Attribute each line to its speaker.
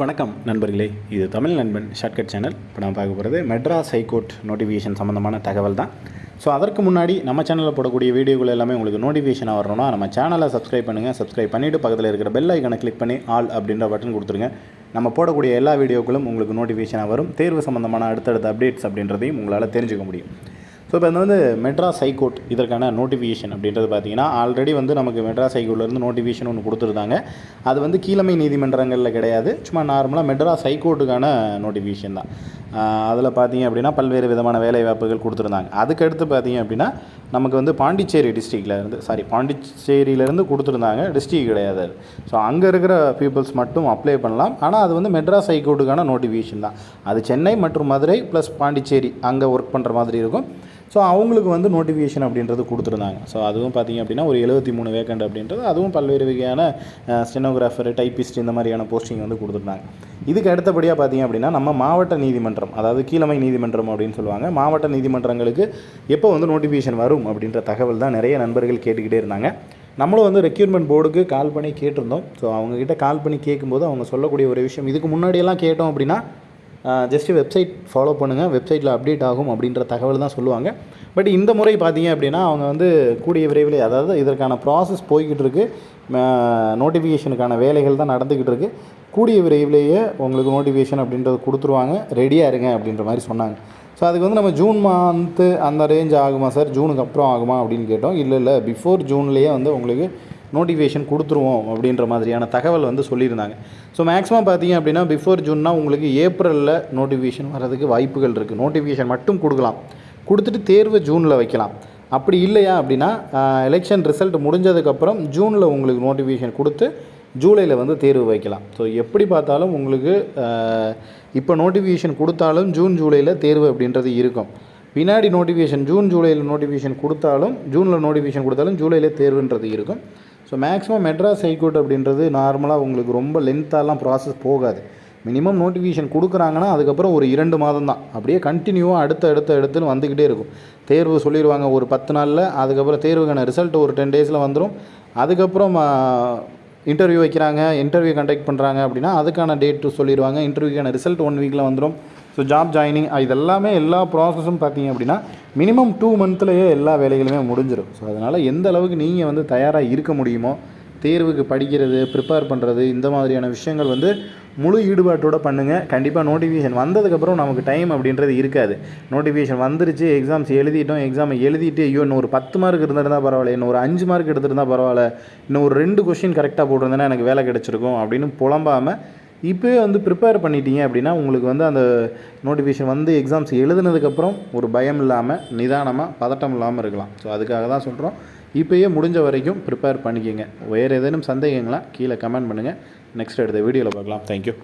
Speaker 1: வணக்கம் நண்பர்களே. இது தமிழ் நண்பன் ஷார்ட்கட் சேனல் இப்போ நான் பார்க்க போகிறது மெட்ராஸ் ஹைகோர்ட் நோட்டிஃபிகேஷன் சம்மந்தமான தகவல் தான். ஸோ அதற்கு முன்னாடி நம்ம சேனலில் போடக்கூடிய வீடியோக்கள் எல்லாமே உங்களுக்கு நோட்டிஃபிகேஷன் வரணும்னா நம்ம சேனலை சப்ஸ்கிரைப் பண்ணுங்கள் சப்ஸ்கிரைப் பண்ணிவிட்டு பக்கத்தில் இருக்கிற பெல் ஐக்கனை கிளிக் பண்ணி ஆல் அப்படின்ற பட்டன் கொடுத்துருங்க. நம்ம போடக்கூடிய எல்லா வீடியோக்களும் உங்களுக்கு நோட்டிஃபிகேஷனாக வரும். தேர்வு சம்மந்தமான அடுத்தடுத்த அப்டேட்ஸ் அப்படின்றதையும் உங்களால் தெரிஞ்சுக்க முடியும். ஸோ இப்போ வந்து மெட்ராஸ் ஹைகோர்ட் இதற்கான நோட்டிஃபிகேஷன் அப்படின்றது பார்த்தீங்கன்னா ஆல்ரெடி வந்து நமக்கு மெட்ராஸ் ஹைகோர்ட்லேருந்து நோட்டிஃபிகேஷன் ஒன்று கொடுத்துருந்தாங்க. அது வந்து கீழமை நீதிமன்றங்களில் கிடையாது. சும்மா நார்மலாக மெட்ராஸ் ஹைகோர்ட்டுக்கான நோட்டிஃபிகேஷன் தான். அதில் பார்த்தீங்க அப்படின்னா பல்வேறு விதமான வேலைவாய்ப்புகள் கொடுத்துருந்தாங்க. அதுக்கடுத்து பார்த்தீங்க அப்படின்னா நமக்கு வந்து பாண்டிச்சேரி டிஸ்ட்ரிக்ட்லேருந்து சாரி பாண்டிச்சேரியிலேருந்து கொடுத்துருந்தாங்க. டிஸ்ட்ரிக் கிடையாது ஸோ அங்கே இருக்கிற பீப்புள்ஸ் மட்டும் அப்ளை பண்ணலாம். ஆனால் அது வந்து மெட்ராஸ் ஹைகோர்ட்டுக்கான நோட்டிஃபிகேஷன் தான். அது சென்னை மற்றும் மதுரை ப்ளஸ் பாண்டிச்சேரி அங்கே ஒர்க் பண்ணுற மாதிரி இருக்கும். ஸோ அவங்களுக்கு வந்து நோட்டிஃபிகேஷன் அப்படின்றது கொடுத்துருந்தாங்க. ஸோ அதுவும் பார்த்திங்க அப்படின்னா ஒரு எழுபத்தி மூணு வேக்கண்ட் அப்படின்றது அதுவும் பல்வேறு வகையான ஸ்டெனோகிராஃபர் டைப்பிஸ்ட் இந்த மாதிரியான போஸ்டிங் வந்து கொடுத்துருந்தாங்க. இதுக்கு அடுத்தபடியாக பார்த்திங்க அப்படின்னா நம்ம மாவட்ட நீதிமன்றம் அதாவது கீழமை நீதிமன்றம் அப்படின்னு சொல்லுவாங்க. மாவட்ட நீதிமன்றங்களுக்கு எப்போ வந்து நோட்டிஃபிகேஷன் வரும் அப்படின்ற தகவல் தான் நிறைய நண்பர்கள் கேட்டுக்கிட்டே இருந்தாங்க. நம்மளும் வந்து ரெக்யூர்மெண்ட் போர்டுக்கு கால் பண்ணி கேட்டிருந்தோம். ஸோ அவங்கக்கிட்ட கால் பண்ணி கேட்கும்போது அவங்க சொல்லக்கூடிய ஒரு விஷயம் இதுக்கு முன்னாடியெல்லாம் கேட்டோம் அப்படின்னா ஜஸ்ட்டு வெப்சைட் ஃபாலோ பண்ணுங்கள் வெப்சைட்டில் அப்டேட் ஆகும் அப்படின்ற தகவல் தான் சொல்லுவாங்க. பட் இந்த முறை பார்த்தீங்க அப்படின்னா அவங்க வந்து கூடிய விரைவில் அதாவது இதற்கான ப்ராசஸ் போய்கிட்டு இருக்குது நோட்டிஃபிகேஷனுக்கான வேலைகள் தான் நடந்துக்கிட்டு இருக்குது கூடிய விரைவிலேயே உங்களுக்கு நோட்டிஃபிகேஷன் அப்படின்றது கொடுத்துருவாங்க. ரெடியாக இருங்க அப்படின்ற மாதிரி சொன்னாங்க. ஸோ அதுக்கு வந்து நம்ம ஜூன் மந்த்து அந்த ரேஞ்ச் ஆகுமா சார் ஜூனுக்கு அப்புறம் ஆகுமா அப்படின்னு கேட்டோம். இல்லை இல்லை. பிஃபோர் ஜூன்லேயே வந்து உங்களுக்கு நோட்டிஃபிகேஷன் கொடுத்துருவோம் அப்படின்ற மாதிரியான தகவல் வந்து சொல்லியிருந்தாங்க. ஸோ மேக்ஸிமம் பார்த்தீங்க அப்படின்னா பிஃபோர் ஜூன்னா உங்களுக்கு ஏப்ரலில் நோட்டிஃபிகேஷன் வர்றதுக்கு வாய்ப்புகள் இருக்குது நோட்டிஃபிகேஷன் மட்டும் கொடுக்கலாம். கொடுத்துட்டு தேர்வு ஜூனில் வைக்கலாம். அப்படி இல்லையா அப்படின்னா எலெக்ஷன் ரிசல்ட் முடிஞ்சதுக்கப்புறம் ஜூனில் உங்களுக்கு நோட்டிஃபிகேஷன் கொடுத்து ஜூலையில் வந்து தேர்வு வைக்கலாம். ஸோ எப்படி பார்த்தாலும் உங்களுக்கு இப்போ நோட்டிஃபிகேஷன் கொடுத்தாலும் ஜூன் ஜூலையில் தேர்வு அப்படின்றது இருக்கும். பின்னாடி நோட்டிஃபிகேஷன் ஜூன் ஜூலையில் நோட்டிஃபிகேஷன் கொடுத்தாலும் ஜூனில் நோட்டிஃபிகேஷன் கொடுத்தாலும் ஜூலையில் தேர்வுன்றது இருக்கும். ஸோ மேக்ஸிமம் மெட்ராஸ் ஹைகோர்ட் அப்படின்றது நார்மலாக உங்களுக்கு ரொம்ப லென்த்தாலாம் ப்ராசஸ் போகாது. மினிமம் நோட்டிஃபிகேஷன் கொடுக்குறாங்கன்னா அதுக்கப்புறம் ஒரு இரண்டு மாதம் தான். அப்படியே கண்டினியூவாக அடுத்த அடுத்த இடத்துல வந்துக்கிட்டே இருக்கும். தேர்வு சொல்லிடுவாங்க ஒரு பத்து நாளில் அதுக்கப்புறம் தேர்வுக்கான ரிசல்ட் ஒரு டென் டேஸில் வந்துடும் அதுக்கப்புறம் இன்டர்வியூ வைக்கிறாங்க இன்டர்வியூ கண்டக்ட் பண்ணுறாங்க அப்படின்னா அதுக்கான டேட்டு சொல்லிடுவாங்க. இன்டர்வியூக்கான ரிசல்ட் ஒன் வீக்கில் வந்துடும் ஸோ ஜாப் ஜாயினிங் இதெல்லாமே எல்லா ப்ராசஸும் பார்த்தீங்க அப்படின்னா மினிமம் டூ மந்த்லேயே எல்லா வேலைகளுமே முடிஞ்சிடும் ஸோ அதனால் எந்த அளவுக்கு நீங்கள் வந்து தயாராக இருக்க முடியுமோ தேர்வுக்கு படிக்கிறது ப்ரிப்பேர் பண்ணுறது இந்த மாதிரியான விஷயங்கள் வந்து முழு ஈடுபாட்டோடு பண்ணுங்கள் கண்டிப்பாக நோட்டிஃபிகேஷன் வந்ததுக்கப்புறம் நமக்கு டைம் அப்படின்றது இருக்காது. நோட்டிஃபிகேஷன் வந்துருச்சு எக்ஸாம்ஸ் எழுதிட்டோம் எக்ஸாம் எழுதிட்டு ஐயோ இன்னும் ஒரு பத்து மார்க் இருந்திருந்தால் பரவாயில்ல இன்னும் ஒரு அஞ்சு மார்க் எடுத்திருந்தால் பரவாயில்ல இன்னும் ஒரு ரெண்டு கொஷின் கரெக்டாக போட்டிருந்தேன்னா எனக்கு வேலை கிடச்சிருக்கும் அப்படின்னு புலம்பாமல் இப்போயே வந்து ப்ரிப்பேர் பண்ணிட்டீங்க அப்படின்னா உங்களுக்கு வந்து அந்த நோட்டிஃபிகேஷன் வந்து எக்ஸாம்ஸ் எழுதுனதுக்கப்புறம் ஒரு பயம் இல்லாமல் நிதானமாக பதட்டம் இல்லாமல் இருக்கலாம். ஸோ அதுக்காக தான் சொல்கிறோம் இப்போயே முடிஞ்ச வரைக்கும் ப்ரிப்பேர் பண்ணிக்கிங்க. வேறு ஏதேனும் சந்தேகங்களா கீழே கமெண்ட் பண்ணுங்கள் நெக்ஸ்ட் எடுத்த வீடியோவில் பார்க்கலாம். தேங்க்யூ